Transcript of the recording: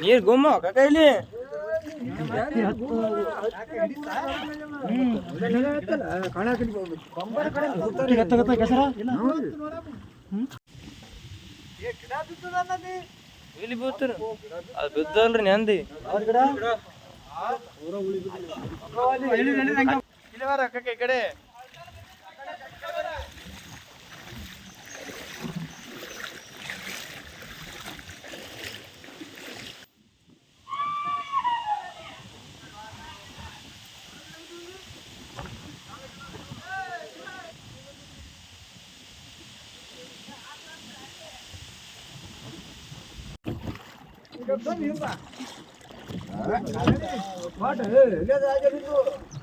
ನೀರ್ ಗುಮ್ಮ ಕೈಲಿ ಇಲ್ಲಿ. ಬೀಳ್ತಾರ ಅದು ಬಿದ್ದಲ್ರಿ ನೆಂದಿ. ఇటువారు అక్కకి ఇక్కడే பாட்டு இல்லை